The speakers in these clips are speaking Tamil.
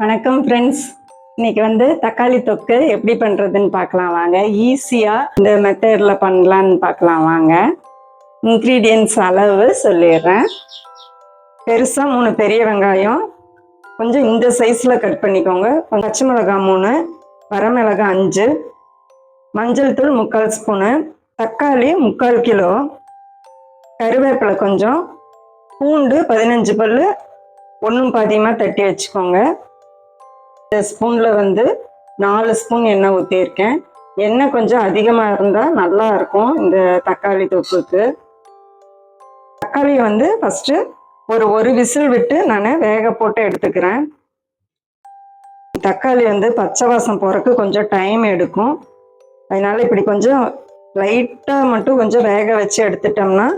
வணக்கம் ஃப்ரெண்ட்ஸ் இன்னைக்கு வந்து தக்காளி தொக்கு எப்படி பண்ணுறதுன்னு பார்க்கலாம் வாங்க. ஈஸியாக இந்த மெத்தடில் பண்ணலான்னு பார்க்கலாம் வாங்க. இன்க்ரீடியன்ஸ் அளவு சொல்லிடுறேன். பெருசாக மூணு பெரிய வெங்காயம். கொஞ்சம் இந்த சைஸில் கட் பண்ணிக்கோங்க. பச்சை மிளகாய் மூணு வரமிளகாய் அஞ்சு மஞ்சள் தூள் முக்கால் ஸ்பூனு தக்காளி முக்கால் கிலோ கருவேப்பிலை கொஞ்சம் பூண்டு பதினஞ்சு பல் ஒன்றும் பாதியமாக தட்டி வச்சுக்கோங்க. ஸ்பூனில் வந்து நாலு ஸ்பூன் எண்ணெய் ஊற்றியிருக்கேன் எண்ணெய் கொஞ்சம் அதிகமாக இருந்தால் நல்லா இருக்கும் இந்த தக்காளி தொக்குக்கு. தக்காளி வந்து ஃபஸ்ட்டு ஒரு ஒரு விசில் விட்டு நான் வேக போட்டு எடுத்துக்கிறேன். தக்காளி வந்து பச்சை வாசம் போகிறக்கு கொஞ்சம் டைம் எடுக்கும். அதனால் இப்படி கொஞ்சம் லைட்டாக மட்டும் கொஞ்சம் வேக வச்சு எடுத்துட்டோம்னா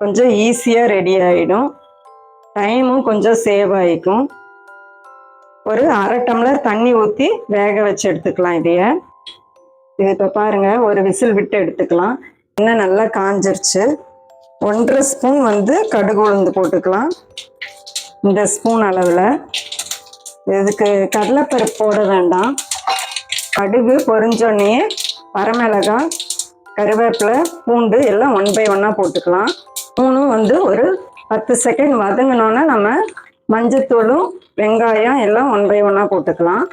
கொஞ்சம் ஈஸியாக ரெடி ஆகிடும் டைமும் கொஞ்சம் சேவ் ஆகிக்கும் ஒரு அரை டம்ளர் தண்ணி ஊற்றி வேக வச்சு எடுத்துக்கலாம் இதைய. இது இப்போ பாருங்கள் ஒரு விசில் விட்டு எடுத்துக்கலாம். எண்ணெய் நல்லா காஞ்சிருச்சு. ஒன்றரை ஸ்பூன் வந்து கடுகு உளுந்து போட்டுக்கலாம். இந்த ஸ்பூன் அளவில். இதுக்கு கடலைப்பருப்பு போட வேண்டாம். கடுகு பொறிஞ்சோடனே வரமிளகாய் கருவேப்பிலை பூண்டு எல்லாம் ஒன் பை ஒன்னாக போட்டுக்கலாம். மூணும் வந்து ஒரு பத்து செகண்ட் வதங்கினோன்னா நம்ம மஞ்சத்தூளும் வெங்காயம் எல்லாம் ஒன் பை ஒன்னாக போட்டுக்கலாம்.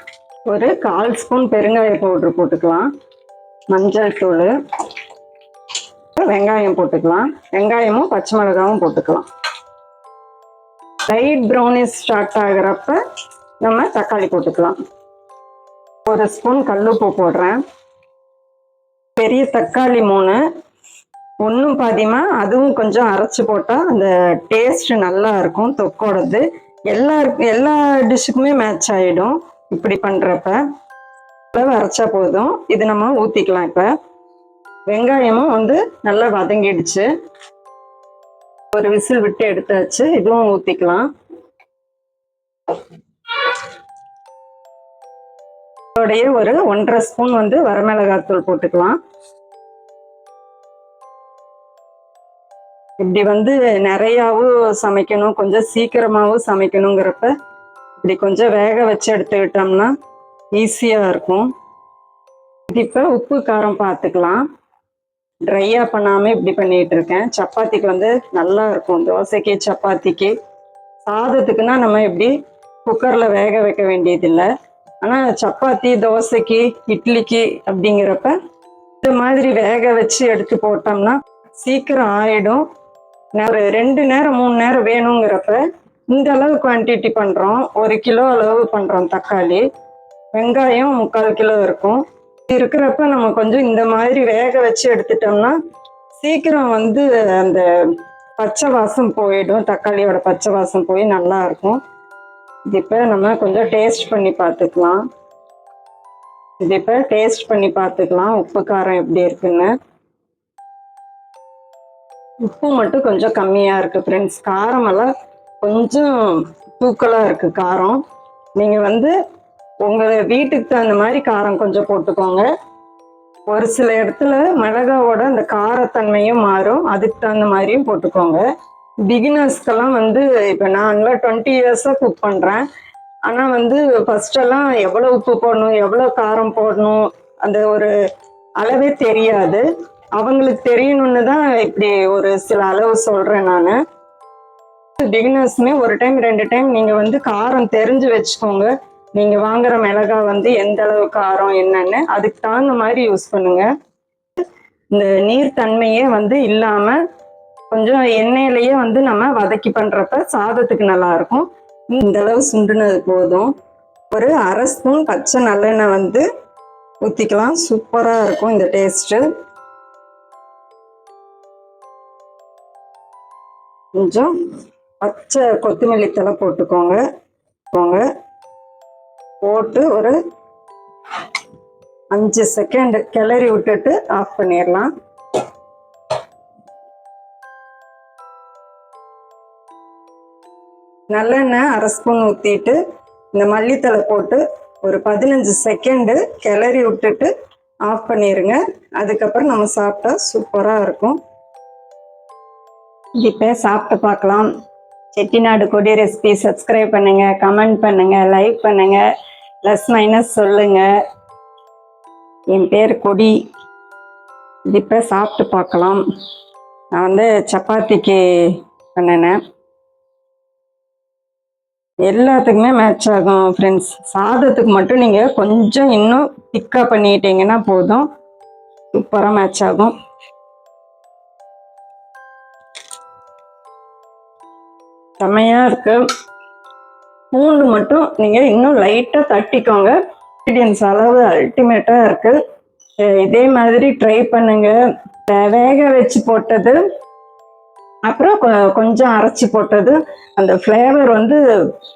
ஒரு கால் ஸ்பூன் பெருங்காய பவுட்ரு போட்டுக்கலாம். மஞ்சள் தூள் வெங்காயம் போட்டுக்கலாம். வெங்காயமும் பச்சை மிளகாவும் போட்டுக்கலாம். லைட் ப்ரௌனிஸ் ஸ்டார்ட் ஆகிறப்ப நம்ம தக்காளி போட்டுக்கலாம். ஒரு ஸ்பூன் கல்லுப்பு போடுறேன். பெரிய தக்காளி மூணு ஒன்றும் பாதிமா அதுவும் கொஞ்சம் அரைச்சி போட்டால் அந்த டேஸ்ட் நல்லா இருக்கும் தொக்கோடது. எல்லா எல்லா டிஷ்ஷுக்குமே மேட்ச் ஆகிடும் இப்படி பண்ணுறப்ப அளவு அரைச்சா போதும். இது நம்ம ஊற்றிக்கலாம் இப்போ. வெங்காயமும் வந்து நல்லா வதங்கிடுச்சு. ஒரு விசில் விட்டு எடுத்தாச்சு. இதுவும் ஊற்றிக்கலாம் அதோடைய ஒரு ஒன்றரை ஸ்பூன் வந்து வரமிளகாத்தூள் போட்டுக்கலாம். இப்படி வந்து நிறையாவும் சமைக்கணும் கொஞ்சம் சீக்கிரமாகவும் சமைக்கணுங்கிறப்ப இப்படி கொஞ்சம் வேக வச்சு எடுத்துக்கிட்டோம்னா ஈஸியாக இருக்கும். இது இப்போ உப்பு காரம் பார்த்துக்கலாம் ட்ரையாக பண்ணாமல் இப்படி பண்ணிகிட்டு இருக்கேன். சப்பாத்திக்கு வந்து நல்லா இருக்கும். தோசைக்கு சப்பாத்திக்கு. சாதத்துக்குன்னா நம்ம இப்படி குக்கரில் வேக வைக்க வேண்டியதில்லை. ஆனால் சப்பாத்தி தோசைக்கு இட்லிக்கு அப்படிங்கிறப்ப இந்த மாதிரி வேக வச்சு எடுத்து போட்டோம்னா சீக்கிரம் ஆயிடும் ஒரு ரெண்டு நேரம் மூணு நேரம் வேணுங்கிறப்ப இந்த அளவு குவான்டிட்டி பண்ணுறோம் ஒரு கிலோ அளவு பண்ணுறோம் தக்காளி. வெங்காயம் முக்கால் கிலோ இருக்கும். இருக்கிறப்ப நம்ம கொஞ்சம் இந்த மாதிரி வேக வச்சு எடுத்துட்டோம்னா சீக்கிரம் வந்து அந்த பச்சை வாசம் போயிடும். தக்காளியோட பச்சை வாசம் போய் நல்லா இருக்கும். இது இப்போ நம்ம கொஞ்சம் டேஸ்ட் பண்ணி பார்த்துக்கலாம். இது இப்போ டேஸ்ட் பண்ணி பார்த்துக்கலாம். உப்பு காரம் எப்படி இருக்குன்னு. உப்பு மட்டும் கொஞ்சம் கம்மியாக இருக்குது ஃப்ரெண்ட்ஸ் காரமெல்லாம் கொஞ்சம் தூக்கலாக இருக்குது காரம். நீங்கள் வந்து உங்கள் வீட்டுக்கு தகுந்த மாதிரி காரம் கொஞ்சம் போட்டுக்கோங்க. ஒரு சில இடத்துல மிளகாவோட அந்த காரத்தன்மையும் மாறும் அதுக்கு தகுந்த மாதிரியும் போட்டுக்கோங்க. பிகினர்ஸ்க்கெல்லாம் வந்து இப்போ நாங்களாம் டுவெண்ட்டி இயர்ஸாக குக் பண்ணுறேன் ஆனால் வந்து ஃபஸ்ட்டெல்லாம் எவ்வளோ உப்பு போடணும் எவ்வளோ காரம் போடணும் அந்த ஒரு அளவே தெரியாது. அவங்களுக்கு தெரியணும்னு தான் இப்படி ஒரு சில அளவு சொல்கிறேன் நான். பிகினர்ஸ்மே ஒரு டைம் ரெண்டு டைம் நீங்கள் வந்து காரம் தெரிஞ்சு வச்சுக்கோங்க. நீங்கள் வாங்குற மிளகாய் வந்து எந்த அளவு காரம் என்னன்னு அதுக்கு தகுந்த மாதிரி யூஸ் பண்ணுங்க. இந்த நீர்த்தன்மையே வந்து இல்லாமல் கொஞ்சம் எண்ணெயிலேயே வந்து நம்ம வதக்கி பண்ணுறப்ப சாதத்துக்கு நல்லா இருக்கும் இந்த அளவு சுண்டுனது போதும். ஒரு அரை ஸ்பூன் பச்சை நல்லெண்ணெய் வந்து ஊற்றிக்கலாம் சூப்பராக இருக்கும் இந்த டேஸ்ட்டு கொஞ்சம் பச்சை கொத்தமல்லி தலை போட்டுக்கோங்க. போங்க. போட்டு ஒரு அஞ்சு செகண்ட் கிளறி விட்டுட்டு ஆஃப் பண்ணிடலாம். நல்லெண்ணெய் அரை ஸ்பூன் ஊற்றிட்டு இந்த மல்லித்தலை போட்டு ஒரு பதினஞ்சு செகண்டு கிளறி விட்டுட்டு ஆஃப் பண்ணிடுங்க அதுக்கப்புறம் நம்ம சாப்பிட்டா சூப்பராக இருக்கும். இப்போ சாப்பிட்டு பார்க்கலாம். செட்டிநாடு கொடி ரெசிபி சப்ஸ்கிரைப் பண்ணுங்க கமெண்ட் பண்ணுங்க லைக் பண்ணுங்க ப்ளஸ் மைனஸ் சொல்லுங்க. என் பேர் கொடி. இது இப்போ சாப்பிட்டு பார்க்கலாம். நான் வந்து சப்பாத்திக்கு பண்ணினேன். எல்லாத்துக்குமே மேட்ச் ஆகும் ஃப்ரெண்ட்ஸ் சாதத்துக்கு மட்டும் நீங்கள் கொஞ்சம் இன்னும் திக்காக பண்ணிட்டீங்கன்னா போதும். சூப்பராக மேட்ச் ஆகும். செம்மையாக இருக்கு. பூண்டு மட்டும் நீங்கள் இன்னும் லைட்டாக தட்டிக்கோங்க. இன்க்ரீடியன்ஸ் அளவு அல்டிமேட்டாக இருக்கு. இதே மாதிரி ட்ரை பண்ணுங்க. வேக வச்சு போட்டது அப்புறம் கொஞ்சம் அரைச்சி போட்டது. அந்த ஃப்ளேவர் வந்து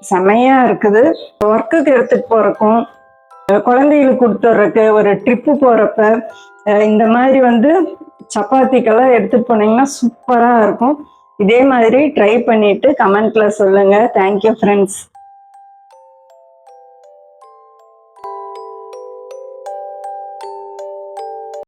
செமையாக இருக்குது. ஒர்க்குக்கு எடுத்துகிட்டு போகிறக்கும் குழந்தைகளுக்கு கொடுத்துட்றக்கு ஒரு ட்ரிப்பு போகிறப்ப இந்த மாதிரி வந்து சப்பாத்திக்கெல்லாம் எடுத்துகிட்டு போனீங்கன்னா சூப்பராக இருக்கும். இதே மாதிரி ட்ரை பண்ணிட்டு கமெண்ட்ல சொல்லுங்க. Thank you friends